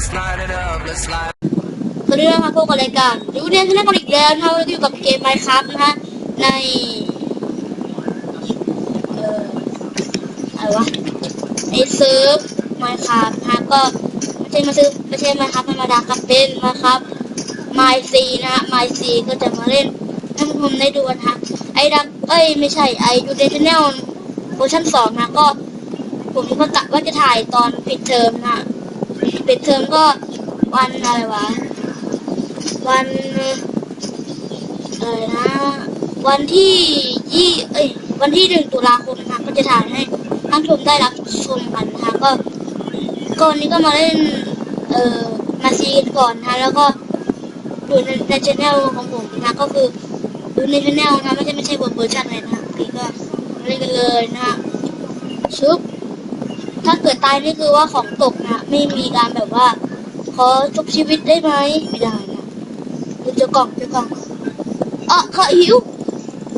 let's light it up, let's light สวัสดีครับพวกกับรายการยูเนียนชแนลกันอีกแล้วนะครับเราอยู่กับเกมไมค์ครับนะฮะในเอ่ออะไรวะในเซิร์ฟไมค์ครับนะฮะก็ไม่ใช่มาซื้อไม่ใช่ไมค์ครับธรรมดาครับเป็นไมค์ครับไมค์ซีนะฮะไมค์ซีก็จะมาเล่นให้ผู้ชมได้ดูนะฮะไอ้ดักเอ้ยไม่ใช่ไอยูเนียนชแนลเวอร์ชันสองนะก็ผมก็กะว่าจะถ่ายตอนปิดเทอมนะฮะ ปิดเทอมก็วันอะไรวะ วันเออนะ วันที่ยี่เอ้ยวันที่หนึ่งตุลาคมนะคะก็จะถ่ายให้ท่านชมได้รับชมกันนะคะก็ก็วันนี้ก็มาเล่น เอ่อมาซีกันก่อนนะคะแล้วก็ดูในในชแนลของผมนะก็คือดูในชแนลนะไม่ใช่ไม่ใช่เวอร์ชันเลยนะพี่ก็เล่นกันเลยนะฮะชุบ ถ้าเกิดตายนี่คือว่าของตกนะ ไม่มีการแบบว่า ขอจบชีวิตได้ไหมไม่ได้นะดูเจอกล่องจอกล่องอะขาหิว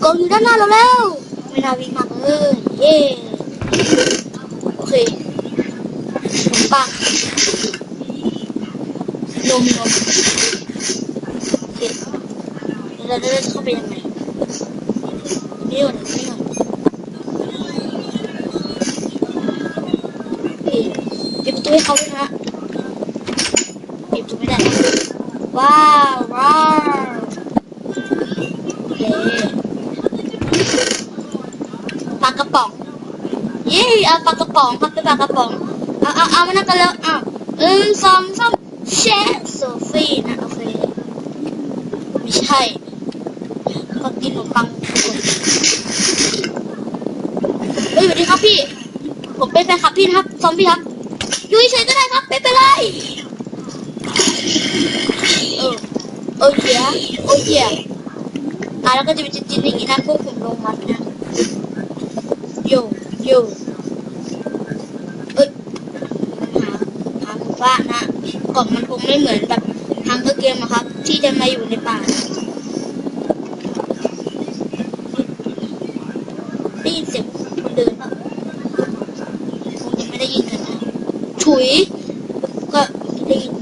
กล่องอยู่ด้านหน้าเราแล้วไม่น่าวิ่งมาเลยเย่โอเคขนมปังนมนมโอเคเดี๋ยวเราจะเข้าไปยังไง ปิดประตูให้เขาด้วยนะปิดประตูไม่ได้ ว้าวว้าวโอเคปลากระป๋องเย้เอาปลากระป๋องครับเป็นปลากระป๋อง เอาเอาเอามานั่งกันแล้วอะหนึ่งสองสามเชฟโซฟี่นะโอเคไม่ใช่ก็กินขนมปังเฮ้ยสวัสดีครับพี่ ผมเป็นแฟนคลับพี่นะครับ ซอมบี้ครับ อยู่เฉยก็ได้ครับไม่เป็นไรเออโอเหี้ยโอเหี้ยอะแล้วก็จะเป็นจิ้นๆอย่างนี้นะพวกผมลงมันนะโยโยเอ้ยหาหาหมู่านนะกล่องมันคงไม่เหมือนแบบทางเกมอะครับ ที่จะมาอยู่ในป่าได้ยินเสียงคนเดินปะคงจะไม่ได้ยินกันนะ ฉุย ก็ได้ยิน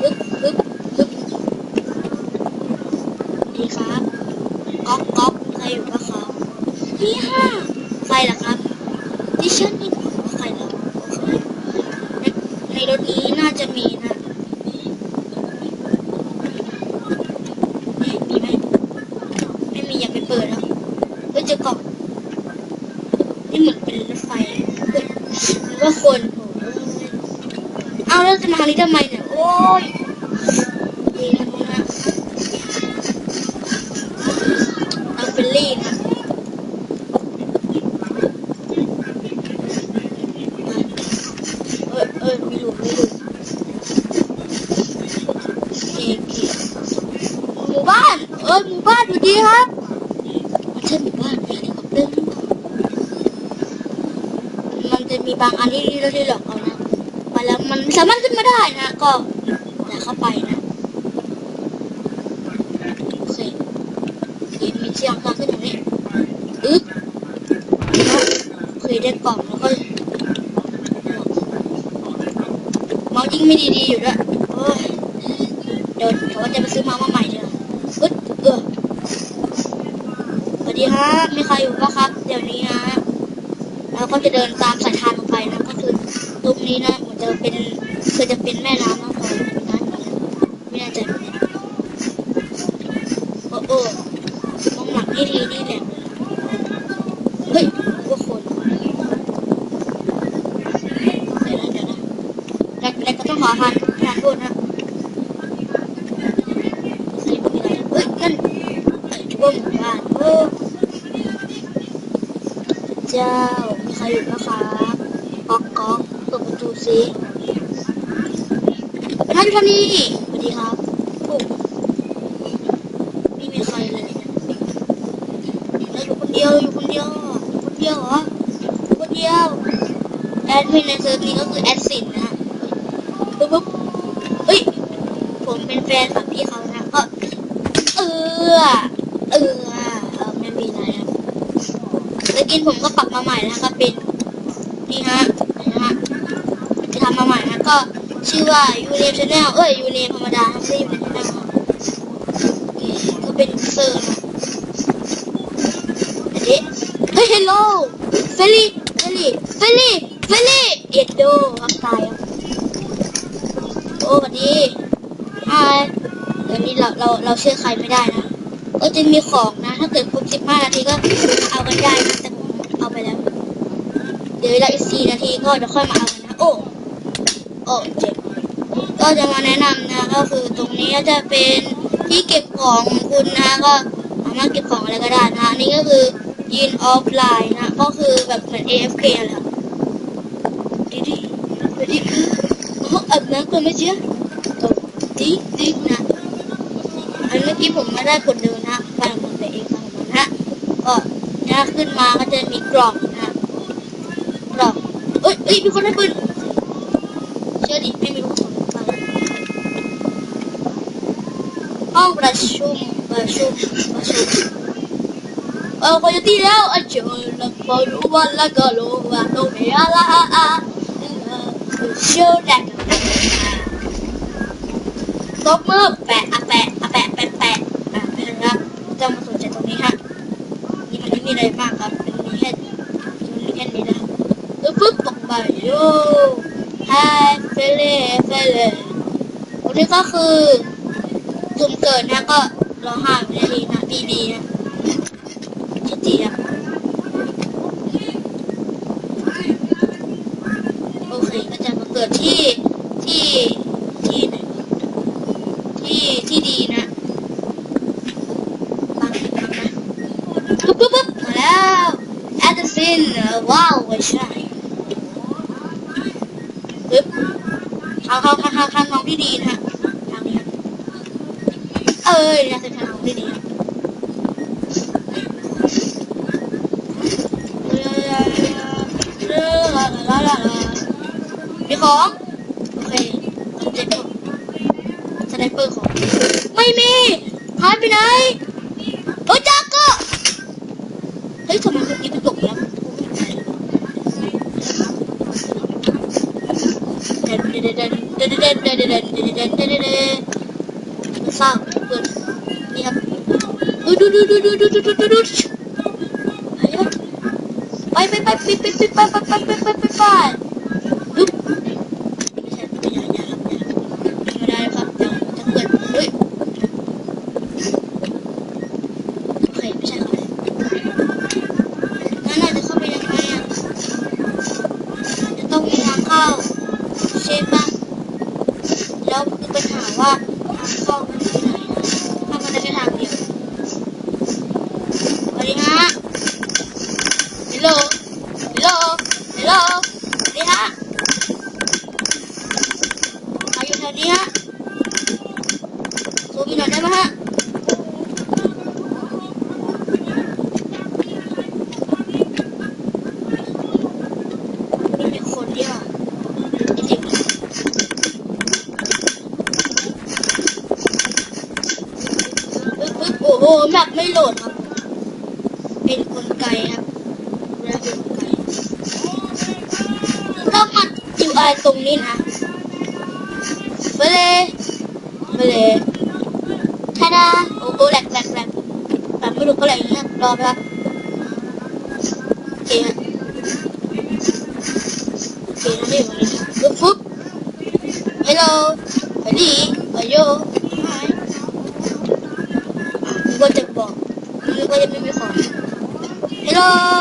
ฮึบฮึบฮึบดีครับก๊อกก๊อกใครอยู่ปะครับพี่ห้าใครล่ะครับดิฉันนี่ว่าใครล่ะโอเคในในรถนี้น่าจะมีนะมีมีไหมไม่มีอย่าไปเปิดแล้วเฮ้ยเจอกล่องนี่เหมือนเป็นรถไฟเฮ้ยหรือว่าคนโอ้ย เอาแล้วจะมาทางนี้ทำไมเนี่ย โอ้ยดีนะพวกนะเอาเป็นรีดนะเออเออม่รู้ไม่รู้เกเกหมู่บ้านเออหมู่บ้านอยู่ดีครับมันใช่หมู่บ้านเฮลิคอปเตอร์มันจะมีบางอันที่เราที่หลอก สามารถขึ้นมาได้นะก็อย่าเข้าไปนะโอเคเกมมีเสียงดังขึ้นอย่างนี้อึ๊บเคยได้กล่องแล้วก็เมาส์ยิงไม่ดีๆอยู่ด้วยโอ้ยเดี๋ยวเดี๋ยวว่าจะไปซื้อเมาส์มาใหม่เดี๋ยวอึ๊ดเออสวัสดีครับมีใครอยู่ปะครับ เดี๋ยวนี้นะเราก็จะเดินตามสายทานลงไปนะก็คือตรงนี้นะ จะเป็นคือจะเป็นแม่น้ำนะพอน้ำนี้ไม่น่ใจเหมือนโอ้โอ้มองหลังนี่ทีนี่แหละเฮ้ยว่าคนเดี๋ยวนะเดี๋ยวนะแรกแรกก็ต้องขอพันทานโทษนะเฮ้ยมีไรเฮ้ยนั่นไอ้ชั่วหมู่บ้านโอ้เจ้ามีใครอยู่ปะครับก๊อกก๊อกเท่านอยู่ทานี้สวัสดีครับไม่มีใครเลยเนี่ยแล้วอยู่คนเดียวอยู่คนเดียวอยู่คนเดียวเหรอคนเดียวแอดมินในเซิร์ฟนี้ก็คือแอดสินนะปุ๊บปุ๊บเฮ้ยผมเป็นแฟนกับพี่เขานะก็เออเออเออไม่มีอะไรครับแล้วกินผมก็ปรับมาใหม่นะครับเป็นนี่ฮะ ก็ชื่อว่ายูเนมชาแนลเอ้ยยูเนมธรรมดาไม่ใช่ยูเนมชาแนลก็เป็นเซอร์นะอันนี้เฮ้ยฮัลโหลเฟลี่เฟลี่เฟลี่เฟลี่เอ็ดโดครับตายครับโอ้วันนี้ฮายเดี๋ยวนี้เราเราเราเชื่อใครไม่ได้นะก็จะมีของนะ ถ้าเกิดครบ15นาทีก็เอากันได้นะแต่ผมเอาไปแล้ว เดี๋ยวเวลาอีก4นาทีก็จะค่อยมาเอากันนะโอ้ โอ้เจ็บก็จะมาแนะนำนะก็คือตรงนี้ก็จะเป็นที่เก็บของคุณนะก็สามารถเก็บของอะไรก็ได้นะนนี้ก็คือยืนออฟไลน์นะก็คือแบบเหมือน AFK แหละดีดีดีคือโอ้อาบน้ำก่อนไหมเจ๊โอ้ดีดีนะอันเมื่อกี้ผมไม่ได้กดเดินนะไปของผมไปเองของผมนะก็ถ้าขึ้นมาก็จะมีกล่องนะกล่องเอ้ยเอ้ยมีคนได้ปืน เชื่อดิไม่มีลูกศรห้องประชุมประชุมประชุมเออพอจะตีแล้วอะเจอแล้วพอรู้ว่าแล้วก็รู้ว่าโนเมียละอะอะเชื่อแดกตบมือแปะอะแปะอะแปะแปะแปะอะเป็นนะครับจะมาสนใจตรงนี้ฮะนี่มันไม่มีอะไรมากครับเป็นมีแค่มีแค่นี้นะครับแล้วปุ๊บตกไปโย่ ไฮเฟเล่เฟเล่ตรงนี้ก็คือจุ่มเกิดนะก็รอห้าวินาทีนะบีบีนะจิจีอะโอเคก็จะมาเกิดที่ที่ไหน ที่ที่ดีนะฟังฟังนะปุ๊บปุ๊บปุ๊บมาแล้วแอดซินว้าวไม่ใช่ปึ๊บ ทางทางทางทาทางน้องที่ดีนะทางนี้เอ้ยนะเป็นทางน้องที่ดีมีของโอเคเจ็บสไนเปอร์ของ ไม่มีหายไปไหนโอ้ยจักก็เฮ้ยทำไมเมื่อกี้มันตกแล้วเด่นเด่น เด่นเด่นเด่นเด่นเด่นเด่นเด่นเด่นเด่นเด่นเด่นสร้างเปิดนี่ครับดูดูดูดูดูดูดูดูดูดูไปไปไปไปไปไปไปไปไปไปไปไป ตรงนี้นะไปเลยไปเลยทาดาโอ้โหแหลกแหลกแหลกแบบไม่รู้ก็แหลกอย่างเงี้ยรอไปครับโอเคฮะโอเคนะนี่วันนี้ปุ๊บปุ๊บ hello สวัสดีวายโย hi มันก็จะบอกมันก็จะไม่มีของ hello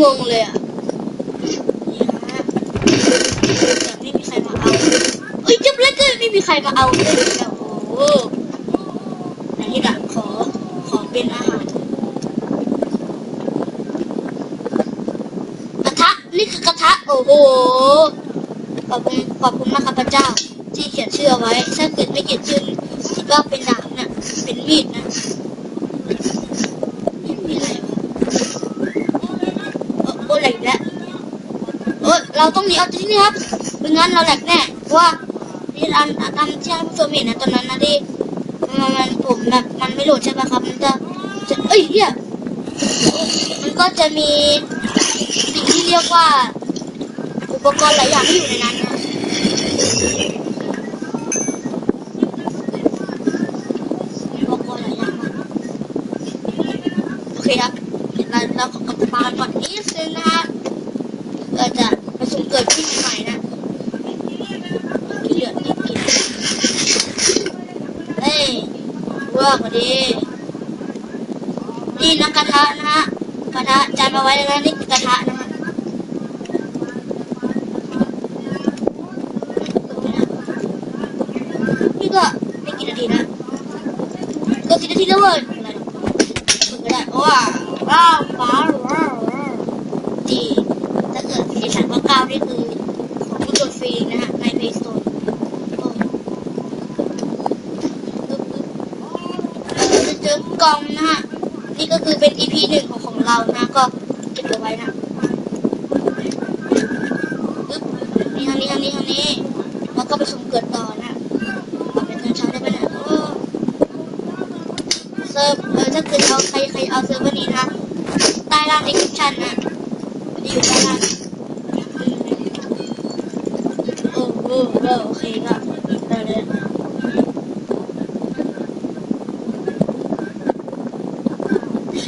งงเลยอะไม่มีใครมาเอาเอ้ยจับเลยเกินไม่มีใครมาเอาเลยแบบโอ้โหไหนที่ดักขอ ขอเป็นอาหารกระทะนี่คือกระทะโอ้โหขอบคุณขอบคุณมากครับพระเจ้า ที่ที่เขียนชื่อเอาไว้ถ้าเกิดไม่เขียนชื่อคิดว่าเป็นดาบนะเป็นมีดนะมีอะไรวะเออโอ้ แหลกแล้วเออเราต้องหนีออกจากที่นี่ครับไม่งั้นเราแหลกแน่เพราะว่าที่อันทำที่ให้ผู้ชมเห็นนะตอนนั้นนะที่มันมันผมแบบมันไม่โหลดใช่ปะครับ มันจะจะเอ้ยเหี้ยมันก็จะมีสิ่งที่เรียกว่า อุปกรณ์หลายอย่างที่อยู่ในนั้นนะอุปกรณ์หลายอย่างโอเคครับ เราขอกลับมาก่อนนิดนึงนะฮะเราจะประชุมเกิดขึ้นใหม่นะกินเหลือกินกินเฮ้ยวิร์กพอดีนี่นะกระทะนะฮะกระทะจานมาไว้แล้วนี่คือกระทะนะฮะนี่ก็ไม่กี่นาทีนะก็สิบนาทีแล้วเว้ยก็ได้เพราะว่าว้าวว้าวว้าวว้าวดีถ้าเกิดที่ฉั นี่คือของผู้ตรวจฟรีนะฮะใน Play Store โอ้ปึ๊บปึ๊บเราจะเจอกล่องนะฮะ นี่ก็คือเป็น EP หนึ่งของของเรานะ ก็เก็บเอาไว้นะปึ๊บนี่ทางนี้ทางนี้ทางนี้ แล้วก็ไปสุ่มเกิดต่อนะเป็นเงินเช้าได้ไหมเนี่ยเซิร์ฟเออถ้าเกิดเอาใครใครเอาเซิร์ฟเวอร์นี้นะใต้ล่าง description นนะอยู่ใต้ล่างเออเออเออโอเคก็ได้เลย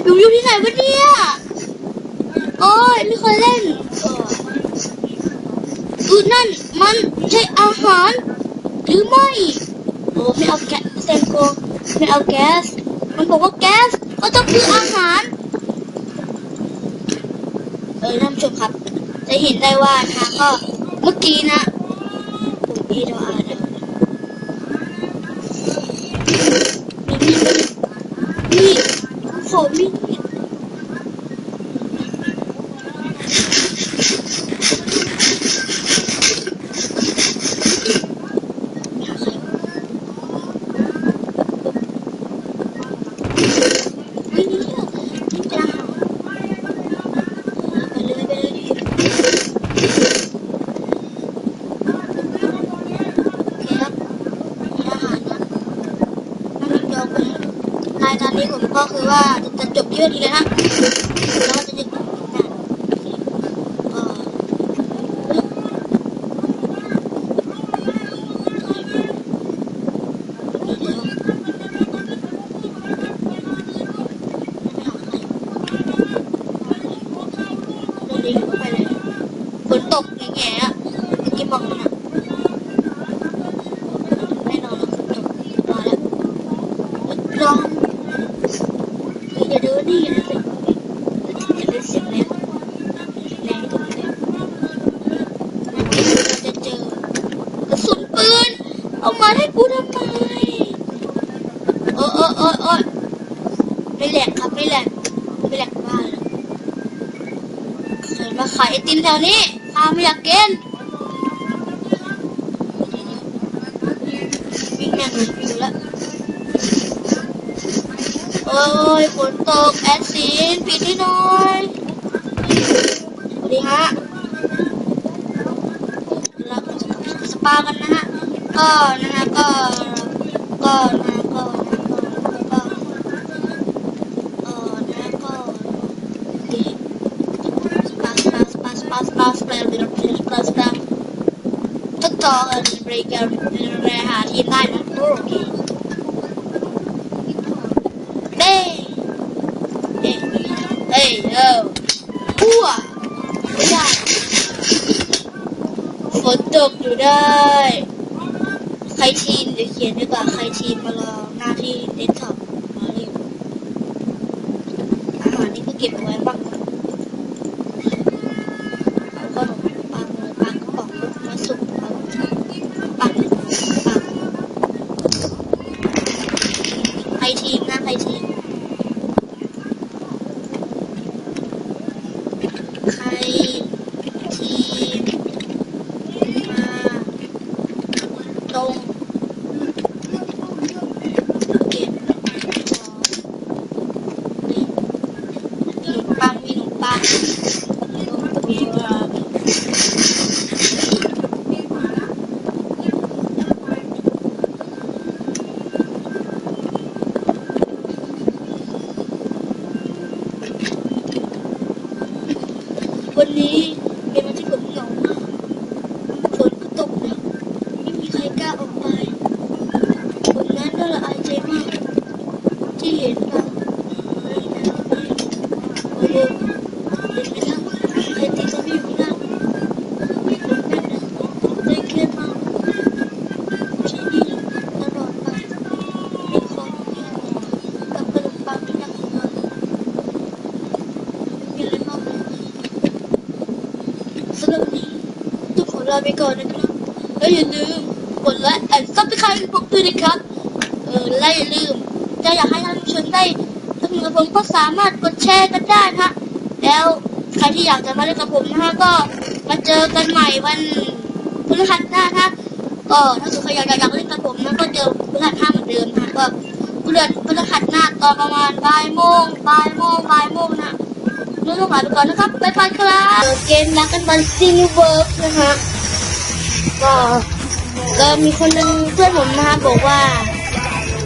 อยู่อยู่ที่ไหนวะเนี่ยโอ้ยไม่เคยเล่นอือนั่นมันใช่อาหาร หรือไม่โอ้ไม่เอาแก๊สเซนโกไม่เอาแก๊ส มันบอกว่าแก๊สก็ต้องคืออาหาร เออท่านผู้ชมครับ จะเห็นได้ว่านะก็เมื่อกี้นะ พี่เราอ่านนะนี่ขอมีดเฮ้ยนี่นี่เป็นอาหารไปเลยไปเลยโอเคครับมีอาหารนะน้ำพริกดองไปรายการนี้ผมก็คือว่าจะจบที่วันนี้เลยนะแล้วก็จะหยุดนะก็ปึ๊บเดี๋ยวไม่หาใคร เดินเองก็ไปเลยฝนตกแง่ๆอะเมื่อกี้บอกมันอะแน่นอนแล้วฝนตกมาแล้วลองอย่าเดินดิอย่าเดินจะเป็นเสียงแรงแรงตรงนี้เราจะเจอกระสุนปืน เอามาให้กูทำไมเออเออเออเออ ไม่แหลกครับไม่แหลกไม่แหลกบ้าเลยเดินมาขายไอติมแถวนี้ข้าไม่อยากกินวิ่งแน่งเลยวิ่งอยู่แล้วโอ้ยฝนตกแอดซีนปิดให้หน่อยสวัสดีฮะเราก็จะสปากันนะฮะก็นะฮะก็ก็นก็ก็ก็ saw a breaker in the Hati night and broke Hey! Hey! Hey! Oh! Whoa! ได้ฝนตกอยู่ได้ ใครทีมจะเขียนดีกว่าใครทีมมาลองหน้าที่เดนท็อปมาเร็วอาหารนี่ก็เก็บไว้บ้าง ไปก่อนนะครับแล้วอย่าลืมกดไลค์แอนซับสไครต์ผมด้วยนะครับเออและอย่าลืมจะอยากให้ท่านผู้ชมได้สนุกกับผมก็สามารถกดแชร์กันได้นะฮะแล้วใครที่อยากจะมาเล่นกับผมนะฮะก็มาเจอกันใหม่วันพฤหัสหน้านะก็ถ้าใครอยากอยากเล่นกับผมนะก็เจอพฤหัสห้าเหมือนเดิมนะก็พฤหัสพฤหัสหน้าตอนประมาณบ่ายโมงบ่ายโมงบ่ายโมงนะ เรื่องต้องลาไปก่อนนะครับบ๊ายบายครับเกมรักกันบันซิงเวิร์กนะฮะก็ก็มีคนหนึงเพื่อนผมนะฮะบอกว่า